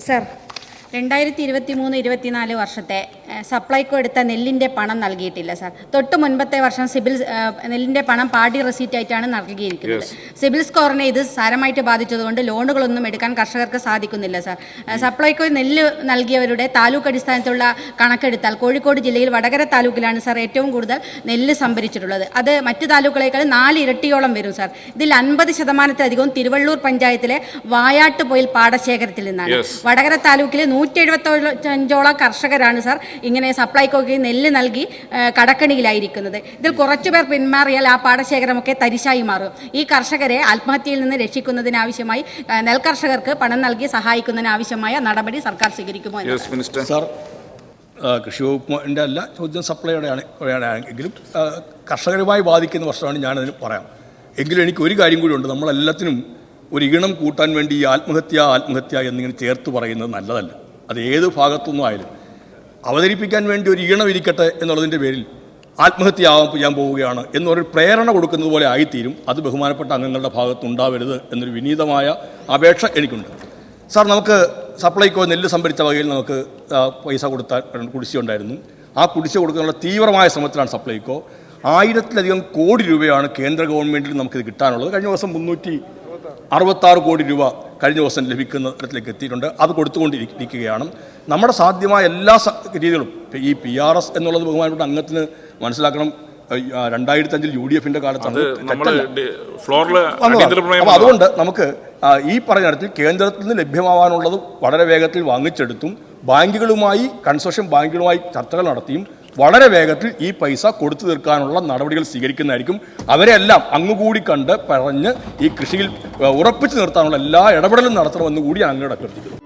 Sir രണ്ടായിരത്തി ഇരുപത്തി മൂന്ന് ഇരുപത്തിനാല് വർഷത്തെ ഏഹ്, സപ്ലൈകോ എടുത്ത നെല്ലിന്റെ പണം നൽകിയിട്ടില്ല സാർ. തൊട്ട് മുൻപത്തെ വർഷം സിബിൽ നെല്ലിന്റെ പണം പാർട്ടി റെസീറ്റ് ആയിട്ടാണ് നൽകിയിരിക്കുന്നത്. സിബിൽ സ്കോറിനെ ഇത് സാരമായിട്ട് ബാധിച്ചതുകൊണ്ട് ലോണുകളൊന്നും എടുക്കാൻ കർഷകർക്ക് സാധിക്കുന്നില്ല സാർ. സപ്ലൈക്കോ നെല്ല് നൽകിയവരുടെ താലൂക്ക് അടിസ്ഥാനത്തിലുള്ള കണക്കെടുത്താൽ കോഴിക്കോട് ജില്ലയിൽ വടകര താലൂക്കിലാണ് സാർ ഏറ്റവും കൂടുതൽ നെല്ല് സംഭരിച്ചിട്ടുള്ളത്. അത് മറ്റ് താലൂക്കുകളേക്കാൾ നാല് ഇരട്ടിയോളം വരും സാർ. ഇതിൽ അൻപത് ശതമാനത്തിലധികവും തിരുവള്ളൂർ പഞ്ചായത്തിലെ വായാട്ടുപോയിൽ പാടശേഖരത്തിൽ നിന്നാണ്. വടകര താലൂക്കിലെ നൂറ്റി എഴുപത്തഞ്ചോളം കർഷകരാണ് സാർ ഇങ്ങനെ സപ്ലൈക്കൊക്കെ നെല്ല് നൽകി കടക്കണിയിലായിരിക്കുന്നത്. ഇതിൽ കുറച്ചുപേർ പിന്മാറിയാൽ ആ പാടശേഖരമൊക്കെ തരിശായി മാറും. ഈ കർഷകരെ ആത്മഹത്യയിൽ നിന്ന് രക്ഷിക്കുന്നതിനാവശ്യമായി നെൽകർഷകർക്ക് പണം നൽകി സഹായിക്കുന്നതിനാവശ്യമായ നടപടി സർക്കാർ സ്വീകരിക്കുമോ യെസ് മിനിസ്റ്റർ. സാർ ആ, കൃഷി വകുപ്പിന്റെ അല്ല ചോദ്യം സപ്ലൈയുടെയാണ് എങ്കിലും കർഷകരുമായി ബാധിക്കുന്ന വർഷമാണ് ഞാനതിന് പറയാം. എങ്കിലും എനിക്ക് ഒരു കാര്യം കൂടി ഉണ്ട്. നമ്മളെല്ലാത്തിനും ഒരു ഈണം കൂട്ടാൻ വേണ്ടി ഈ ആത്മഹത്യ ആത്മഹത്യ എന്നിങ്ങനെ ചേർത്ത് പറയുന്നത് നല്ലതല്ല. അത് ഏത് ഭാഗത്തുനിന്നും ആയാലും അവതരിപ്പിക്കാൻ വേണ്ടി ഒരു ഈണം ഇരിക്കട്ടെ എന്നുള്ളതിന്റെ പേരിൽ ആത്മഹത്യ ചെയ്യാൻ പോവുകയാണ് എന്നൊരു പ്രേരണ കൊടുക്കുന്നത് പോലെ ആയിത്തീരും. അത് ബഹുമാനപ്പെട്ട അംഗങ്ങളുടെ ഭാഗത്തുണ്ടാവരുത് എന്നൊരു വിനീതമായ അപേക്ഷ എനിക്കുണ്ട്. സാർ നമുക്ക് സപ്ലൈകോ നെല്ല് സംഭരിച്ച വകയിൽ നമുക്ക് പൈസ കൊടുത്താൽ കുടിശ്ശിയുണ്ടായിരുന്നു ആ കുടിശ്ശിക കൊടുക്കാനുള്ള തീവ്രമായ ശ്രമത്തിലാണ് സപ്ലൈകോ. ആയിരത്തിലധികം കോടി രൂപയാണ് കേന്ദ്ര ഗവൺമെന്റിൽ നമുക്കിത് കിട്ടാനുള്ളത്. കഴിഞ്ഞ ദിവസം മുന്നൂറ്റി അറുപത്താറ് കോടി രൂപ കഴിഞ്ഞ ദിവസം ലഭിക്കുന്ന തരത്തിലേക്ക് എത്തിയിട്ടുണ്ട്. അത് കൊടുത്തുകൊണ്ടിരിക്കുകയാണ്. നമ്മുടെ സാധ്യമായ എല്ലാ രീതികളും ഈ പി ആർ എസ് എന്നുള്ളത് ബഹുമാനപ്പെട്ട അംഗത്തിന് മനസ്സിലാക്കണം. രണ്ടായിരത്തി അഞ്ചിൽ യു ഡി എഫിന്റെ കാലത്താണ്. അതുകൊണ്ട് നമുക്ക് ഈ പറഞ്ഞ തരത്തിൽ കേന്ദ്രത്തിൽ നിന്ന് ലഭ്യമാവാനുള്ളത് വളരെ വേഗത്തിൽ വാങ്ങിച്ചെടുത്തും ബാങ്കുകളുമായി കൺസോഷ്യം ബാങ്കുകളുമായി ചർച്ചകൾ നടത്തിയും വളരെ വേഗത്തിൽ ഈ പൈസ കൊടുത്തു തീർക്കാനുള്ള നടപടികൾ സ്വീകരിക്കുന്നതായിരിക്കും. അവരെല്ലാം അങ്ങുകൂടി കണ്ട് പറഞ്ഞ് ഈ കൃഷിയിൽ ഉറപ്പിച്ചു നിർത്താനുള്ള എല്ലാ ഇടപെടലും നടത്തണമെന്ന് കൂടി അങ്ങോട്ട് അഭ്യർത്ഥിക്കുന്നു.